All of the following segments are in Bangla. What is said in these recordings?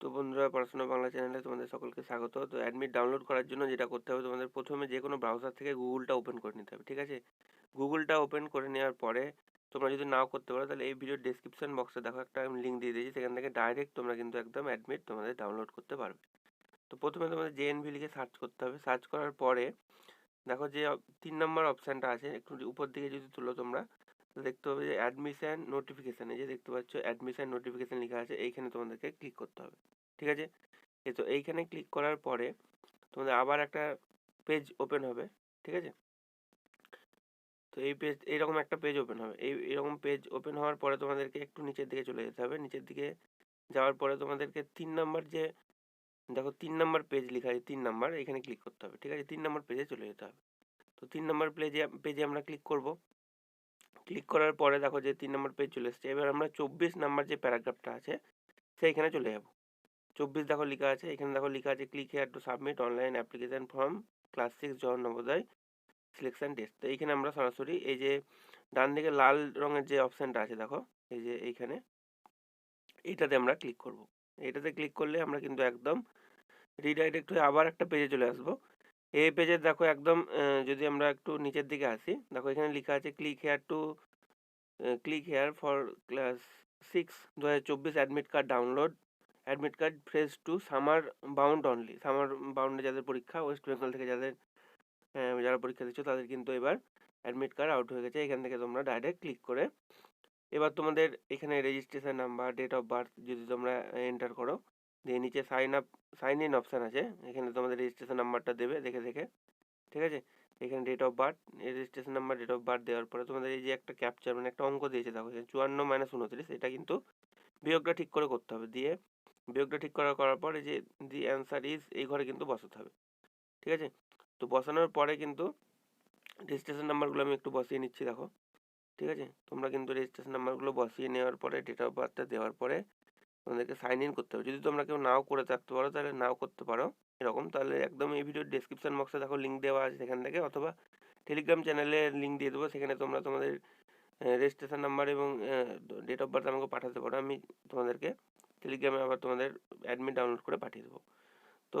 তো বন্ধুরা, পড়াশোনা বাংলা চ্যানেলে তোমাদের সকলকে স্বাগত। তো অ্যাডমিট ডাউনলোড করার জন্য যেটা করতে হবে, তোমাদের প্রথমে যে কোনো ব্রাউজার থেকে গুগলটা ওপেন করে নিতে হবে, ঠিক আছে? গুগলটা ওপেন করে নেওয়ার পরে তোমরা যদি নাও করতে পারো, তাহলে এই ভিডিওর ডেসক্রিপশন বক্সে দেখো, একটা আমি লিঙ্ক দিয়ে দিয়েছি, সেখান থেকে ডাইরেক্ট তোমরা কিন্তু একদম অ্যাডমিট তোমাদের ডাউনলোড করতে পারবে। তো প্রথমে তোমাদের জেএনভি লিখে সার্চ করতে হবে। সার্চ করার পরে দেখো যে তিন নম্বর অপশানটা আছে, একটু উপর দিকে যদি তুলো তোমরা তো দেখতে হবে যে অ্যাডমিশন নোটিফিকেশান এই যে দেখতে পাচ্ছ অ্যাডমিশন নোটিফিকেশান লেখা আছে, এইখানে তোমাদেরকে ক্লিক করতে হবে, ঠিক আছে? এই তো এইখানে ক্লিক করার পরে তোমাদের আবার একটা পেজ ওপেন হবে, ঠিক আছে? তো এই পেজ এইরকম একটা পেজ ওপেন হবে, এই, এরকম পেজ ওপেন হওয়ার পরে তোমাদেরকে একটু নিচের দিকে চলে যেতে হবে, নিচের দিকে যাওয়ার পরে তোমাদেরকে তিন নাম্বার যে, দেখো তিন নাম্বার পেজ লেখা আছে, তিন নাম্বার এখানে ক্লিক করতে হবে, ঠিক আছে? তিন নাম্বার পেজে চলে যেতে হবে, তো তিন নাম্বার পেজে পেজে আমরা ক্লিক করব ক্লিক করার পরে দেখো যে তিন নম্বর পেজ চলে এসছে। এবার আমরা চব্বিশ নাম্বার যে প্যারাগ্রাফটা আছে, সেইখানে চলে যাব। চব্বিশ দেখো লেখা আছে, এখানে দেখো লেখা আছে click here to submit online application form class six John Navodaya selection test তো এইখানে আমরা সরাসরি এই যে ডান দিকে লাল রঙের যে অপশানটা আছে দেখো, এই যে এইখানে, এইটাতে আমরা ক্লিক করব। এটাতে ক্লিক করলে আমরা কিন্তু একদম রিডাইরেক্ট হয়ে আবার একটা পেজে চলে আসব। এই পেজে দেখো একদম যদি আমরা একটু নিচের দিকে আসি, দেখো এখানে লেখা আছে click here to click here for class six দু হাজার চব্বিশ admit card download admit card fresh to summer bound only summer বাউন্ডে যাদের পরীক্ষা ওয়েস্ট বেঙ্গল থেকে যাদের যারা পরীক্ষা দিচ্ছ তাদের কিন্তু এবার অ্যাডমিট কার্ড আউট হয়ে গেছে, এখান থেকে তোমরা ডাইরেক্ট ক্লিক করে, এবার তোমাদের এখানে registration number date of birth যদি তোমরা এন্টার করো দিয়ে নিচে sign up sign in option আছে। এখানে তোমাদের রেজিস্ট্রেশন নাম্বারটা দেবে, দেখে দেখে। ঠিক আছে? এখানে date of birth registration number date of birth দেওয়ার পরে তোমাদের এই যে একটা ক্যাপচার মানে একটা অঙ্ক দিয়েছে, দেখো চুয়ান্ন মাইনাস উনত্রিশ, এটা কিন্তু বিয়োগটা ঠিক করে করতে হবে। দিয়ে বিয়োগটা ঠিক করার করার পরে যে দি অ্যান্সার ইজ এই ঘরে কিন্তু বসাতে হবে। ঠিক আছে? তো বসানোর পরে কিন্তু রেজিস্ট্রেশন নাম্বারগুলো আমি একটু বসিয়ে নিচ্ছি, দেখো। ঠিক আছে? তোমরা কিন্তু রেজিস্ট্রেশন নাম্বারগুলো বসিয়ে নেওয়ার পরে ডেট অফ বার্থটা দেওয়ার পরে তোমাদেরকে সাইন ইন করতে হবে। যদি তোমরা কেউ নাও করে থাকতে পারো, তাহলে নাও করতে পারো। এরকম তাহলে একদম এই ভিডিওর ডেসক্রিপশন বক্সে দেখো লিঙ্ক দেওয়া আছে সেখান থেকে, অথবা টেলিগ্রাম চ্যানেলে লিঙ্ক দিয়ে দেবো। সেখানে তোমরা তোমাদের রেজিস্ট্রেশন নাম্বার এবং ডেট অফ বার্থ আমাকে পাঠাতে পারো। আমি তোমাদেরকে টেলিগ্রামে আবার তোমাদের অ্যাডমিট ডাউনলোড করে পাঠিয়ে দেবো। তো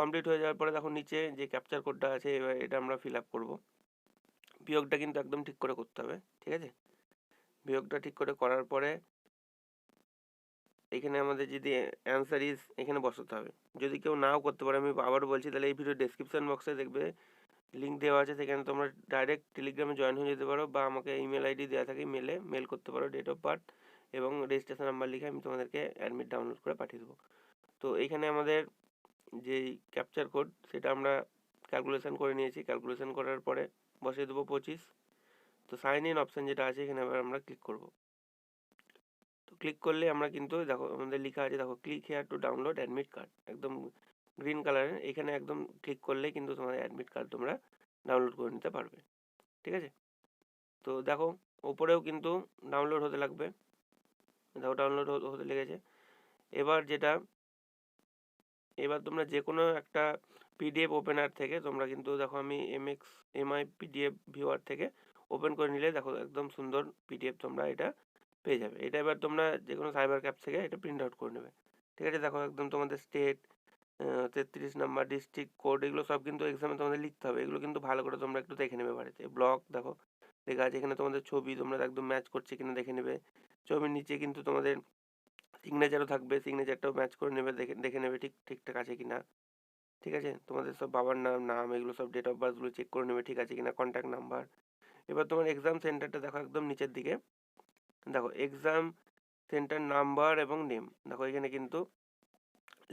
কমপ্লিট হয়ে যাওয়ার পরে দেখো নিচে যে ক্যাপচার কোডটা আছে, এবার এটা আমরা ফিল আপ করব। বিয়োগটা কিন্তু একদম ঠিক করে করতে হবে, ঠিক আছে? বিয়োগটা ঠিক করে করার পরে এখানে আমাদের যদি অ্যান্সার ইজ এখানে বসাতে হবে। যদি কেউ নাও করতে পারে, আমি আবার বলছি, তাহলে এই ভিডিও ডেসক্রিপশন বক্সে দেখবে লিঙ্ক দেওয়া আছে, সেখানে তোমরা ডাইরেক্ট টেলিগ্রামে জয়েন হয়ে যেতে পারো বা আমাকে ইমেল আইডি দেওয়া থাকে মেলে মেল করতে পারো ডেট অফ বার্থ এবং রেজিস্ট্রেশন নাম্বার লিখে আমি তোমাদেরকে অ্যাডমিট ডাউনলোড করে পাঠিয়ে দেবো। তো এইখানে আমাদের যেই ক্যাপচার কোড সেটা আমরা ক্যালকুলেশন করে নিয়েছি। ক্যালকুলেশন করার পরে বসিয়ে দেবো পঁচিশ। তো সাইন ইন অপশান যেটা আছে, এখানে আবার আমরা ক্লিক করব। ক্লিক করলে আমরা কিন্তু দেখো আমাদের লেখা আছে, দেখো click here to download admit card একদম গ্রিন কালারের এখানে একদম ক্লিক করলে কিন্তু তোমাদের অ্যাডমিট কার্ড তোমরা ডাউনলোড করে নিতে পারবে, ঠিক আছে? তো দেখো ওপরেও কিন্তু ডাউনলোড হতে লাগবে, দেখো ডাউনলোড হতে লেগেছে, এবার যেটা, এবার তোমরা যে কোনো একটা পিডিএফ ওপেনার থেকে তোমরা কিন্তু দেখো আমি এমএক্স এমআই পিডিএফ ভিউয়ার থেকে ওপেন করে নিলে দেখো একদম সুন্দর পিডিএফ তোমরা এটা পেয়ে যাবে। এটা এবার তোমরা যে কোনো সাইবার ক্যাপ থেকে এটা প্রিন্ট আউট করে নেবে। ঠিক আছে? দেখো একদম তোমাদের স্টেট তেত্রিশ নাম্বার ডিস্ট্রিক্ট কোড এগুলো সব কিন্তু এক্সামে তোমাদের লিখতে হবে। এগুলো কিন্তু ভালো করে তোমরা একটু দেখে নেবে বাড়িতে। ব্লক দেখো, লেখা আছে এখানে তোমাদের ছবি, তোমরা একদম ম্যাচ করছে কিনা দেখে নেবে। ছবির নিচে কিন্তু তোমাদের সিগনেচারও থাকবে। সিগনেচারটাও ম্যাচ করে নেবে, দেখে দেখে নেবে ঠিক, ঠিকঠাক আছে কিনা। ঠিক আছে? তোমাদের সব বাবার নাম নাম, এগুলো সব ডেট অফ বার্থগুলো চেক করে নেবে ঠিক আছে কিনা কন্ট্যাক্ট নাম্বার এবার তোমার এক্সাম সেন্টারটা দেখো একদম নিচের দিকে। দেখো এক্সাম সেন্টার নাম্বার এবং নেম দেখো, এখানে কিন্তু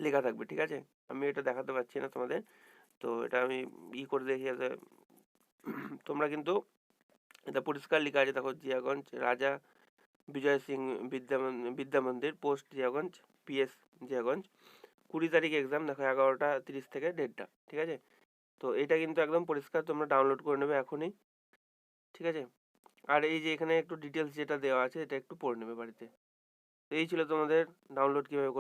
লেখা থাকবে, ঠিক আছে? আমি এটা দেখাতে পারছি না তোমাদের। তো এটা আমি ই করে দেখি যাতে তোমরা কিন্তু এটা পরিষ্কার লেখা আছে। দেখো, জিয়াগঞ্জ, রাজা বিজয় সিং বিদ্যা বিদ্যা মন্দির পোস্ট জিয়াগঞ্জ, পিএস জিয়াগঞ্জ। কুড়ি তারিখ এক্সাম দেখো, এগারোটা তিরিশ থেকে দেড়টা, ঠিক আছে? তো এটা কিন্তু একদম পরিষ্কার, তোমরা ডাউনলোড করে নেবে এখনই, ঠিক আছে? আর এই যে এখানে একটু ডিটেলস যেটা দেওয়া আছে, এটা একটু পড়ে নেবে বাড়িতে। তো এই ছিল তোমাদের ডাউনলোড কীভাবে করবে।